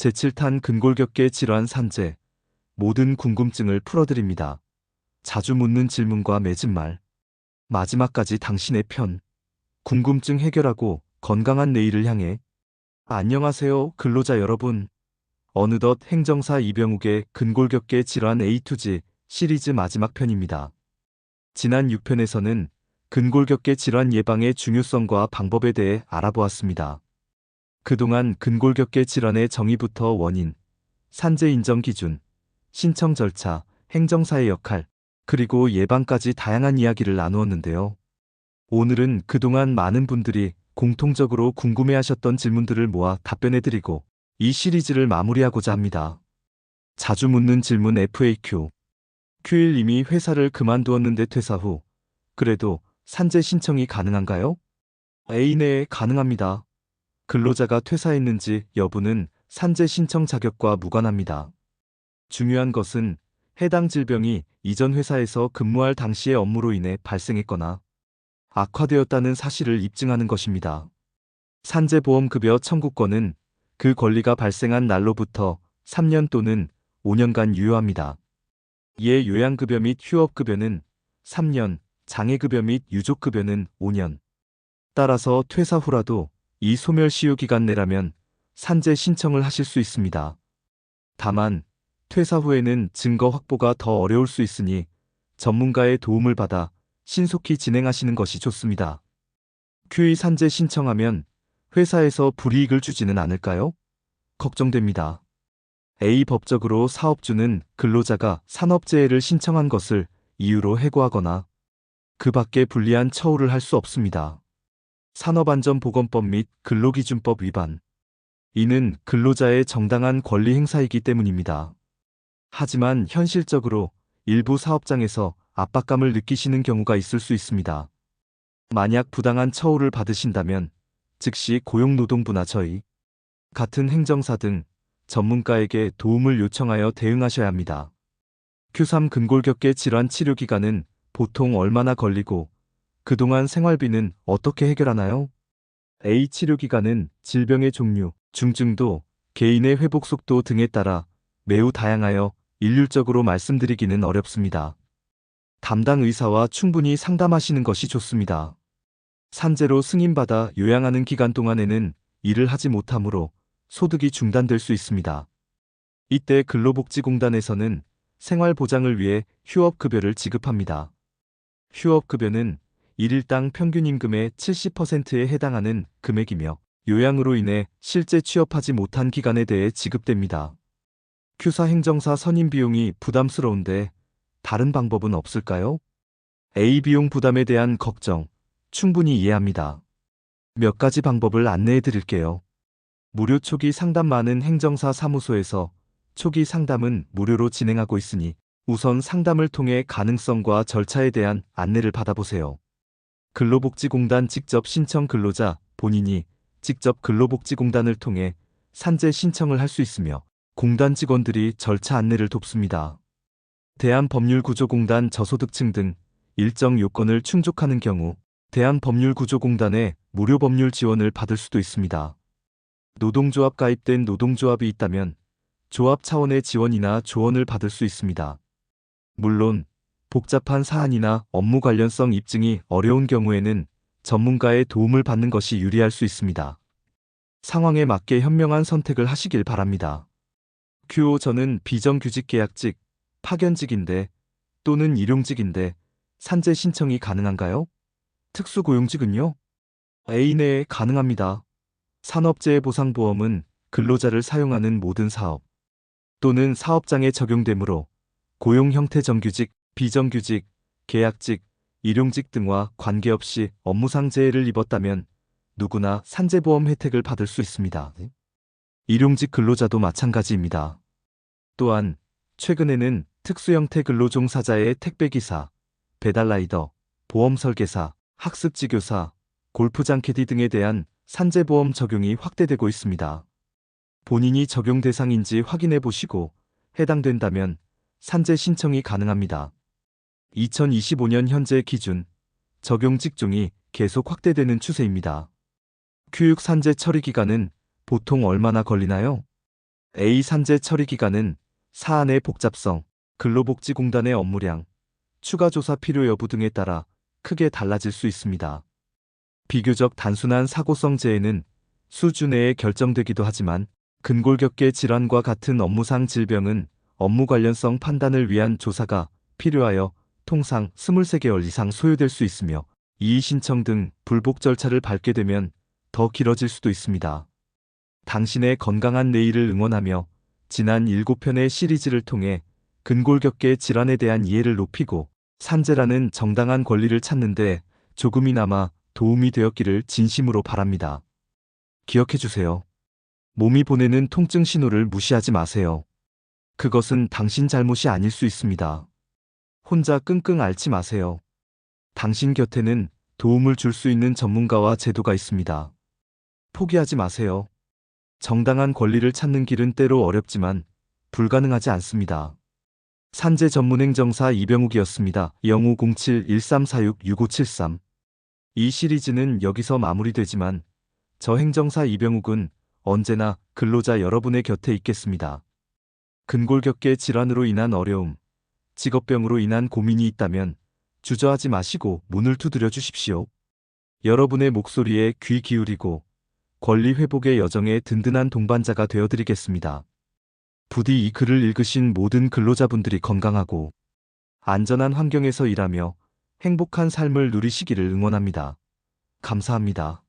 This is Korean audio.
제7탄 근골격계 질환 산재. 모든 궁금증을 풀어드립니다. 자주 묻는 질문과 맺은 말. 마지막까지 당신의 편. 궁금증 해결하고 건강한 내일을 향해. 안녕하세요, 근로자 여러분. 어느덧 행정사 이병욱의 근골격계 질환 A2G 시리즈 마지막 편입니다. 지난 6편에서는 근골격계 질환 예방의 중요성과 방법에 대해 알아보았습니다. 그동안 근골격계 질환의 정의부터 원인, 산재 인정 기준, 신청 절차, 행정사의 역할, 그리고 예방까지 다양한 이야기를 나누었는데요. 오늘은 그동안 많은 분들이 공통적으로 궁금해하셨던 질문들을 모아 답변해드리고 이 시리즈를 마무리하고자 합니다. 자주 묻는 질문 FAQ. Q1 이미 회사를 그만두었는데 퇴사 후 그래도 산재 신청이 가능한가요? A 네 가능합니다. 근로자가 퇴사했는지 여부는 산재 신청 자격과 무관합니다. 중요한 것은 해당 질병이 이전 회사에서 근무할 당시의 업무로 인해 발생했거나 악화되었다는 사실을 입증하는 것입니다. 산재보험급여 청구권은 그 권리가 발생한 날로부터 3년 또는 5년간 유효합니다. 이에 요양급여 및 휴업급여는 3년, 장애급여 및 유족급여는 5년. 따라서 퇴사 후라도 이 소멸시효 기간 내라면 산재 신청을 하실 수 있습니다. 다만 퇴사 후에는 증거 확보가 더 어려울 수 있으니 전문가의 도움을 받아 신속히 진행하시는 것이 좋습니다. QE 산재 신청하면 회사에서 불이익을 주지는 않을까요? 걱정됩니다. A 법적으로 사업주는 근로자가 산업재해를 신청한 것을 이유로 해고하거나 그 밖에 불리한 처우를 할 수 없습니다. 산업안전보건법 및 근로기준법 위반. 이는 근로자의 정당한 권리 행사이기 때문입니다. 하지만 현실적으로 일부 사업장에서 압박감을 느끼시는 경우가 있을 수 있습니다. 만약 부당한 처우를 받으신다면 즉시 고용노동부나 저희 같은 행정사 등 전문가에게 도움을 요청하여 대응하셔야 합니다. Q3 근골격계 질환 치료 기간은 보통 얼마나 걸리고 그동안 생활비는 어떻게 해결하나요? A 치료 기간은 질병의 종류, 중증도, 개인의 회복 속도 등에 따라 매우 다양하여 일률적으로 말씀드리기는 어렵습니다. 담당 의사와 충분히 상담하시는 것이 좋습니다. 산재로 승인받아 요양하는 기간 동안에는 일을 하지 못하므로 소득이 중단될 수 있습니다. 이때 근로복지공단에서는 생활보장을 위해 휴업급여를 지급합니다. 휴업급여는 1일당 평균 임금의 70%에 해당하는 금액이며 요양으로 인해 실제 취업하지 못한 기간에 대해 지급됩니다. 큐사 행정사 선임 비용이 부담스러운데 다른 방법은 없을까요? A 비용 부담에 대한 걱정 충분히 이해합니다. 몇 가지 방법을 안내해 드릴게요. 무료 초기 상담 많은 행정사 사무소에서 초기 상담은 무료로 진행하고 있으니 우선 상담을 통해 가능성과 절차에 대한 안내를 받아보세요. 근로복지공단 직접 신청 근로자 본인이 직접 근로복지공단을 통해 산재 신청을 할 수 있으며 공단 직원들이 절차 안내를 돕습니다. 대한법률구조공단 저소득층 등 일정 요건을 충족하는 경우 대한법률구조공단의 무료 법률 지원을 받을 수도 있습니다. 노동조합 가입된 노동조합이 있다면 조합 차원의 지원이나 조언을 받을 수 있습니다. 물론 복잡한 사안이나 업무 관련성 입증이 어려운 경우에는 전문가의 도움을 받는 것이 유리할 수 있습니다. 상황에 맞게 현명한 선택을 하시길 바랍니다. q 저는 비정규직 계약직, 파견직인데 또는 일용직인데 산재 신청이 가능한가요? 특수고용직은요? A 네 가능합니다. 산업재해보상보험은 근로자를 사용하는 모든 사업 또는 사업장에 적용되므로 고용 형태 정규직, 비정규직, 계약직, 일용직 등과 관계없이 업무상 재해를 입었다면 누구나 산재보험 혜택을 받을 수 있습니다. 일용직 근로자도 마찬가지입니다. 또한 최근에는 특수 형태 근로종사자의 택배기사, 배달라이더, 보험설계사, 학습지교사, 골프장 캐디 등에 대한 산재보험 적용이 확대되고 있습니다. 본인이 적용 대상인지 확인해 보시고 해당된다면 산재 신청이 가능합니다. 2025년 현재 기준 적용 직종이 계속 확대되는 추세입니다. 교육 산재 처리 기간은 보통 얼마나 걸리나요? A 산재 처리 기간은 사안의 복잡성, 근로복지공단의 업무량, 추가 조사 필요 여부 등에 따라 크게 달라질 수 있습니다. 비교적 단순한 사고성 재해는 수주 내에 결정되기도 하지만 근골격계 질환과 같은 업무상 질병은 업무 관련성 판단을 위한 조사가 필요하여 통상 23개월 이상 소요될 수 있으며 이의 신청 등 불복 절차를 밟게 되면 더 길어질 수도 있습니다. 당신의 건강한 내일을 응원하며 지난 7편의 시리즈를 통해 근골격계 질환에 대한 이해를 높이고 산재라는 정당한 권리를 찾는데 조금이나마 도움이 되었기를 진심으로 바랍니다. 기억해 주세요. 몸이 보내는 통증 신호를 무시하지 마세요. 그것은 당신 잘못이 아닐 수 있습니다. 혼자 끙끙 앓지 마세요. 당신 곁에는 도움을 줄 수 있는 전문가와 제도가 있습니다. 포기하지 마세요. 정당한 권리를 찾는 길은 때로 어렵지만 불가능하지 않습니다. 산재 전문행정사 이병욱이었습니다. 0507-1346-6573 이 시리즈는 여기서 마무리되지만 저 행정사 이병욱은 언제나 근로자 여러분의 곁에 있겠습니다. 근골격계 질환으로 인한 어려움, 직업병으로 인한 고민이 있다면 주저하지 마시고 문을 두드려 주십시오. 여러분의 목소리에 귀 기울이고 권리 회복의 여정에 든든한 동반자가 되어드리겠습니다. 부디 이 글을 읽으신 모든 근로자분들이 건강하고 안전한 환경에서 일하며 행복한 삶을 누리시기를 응원합니다. 감사합니다.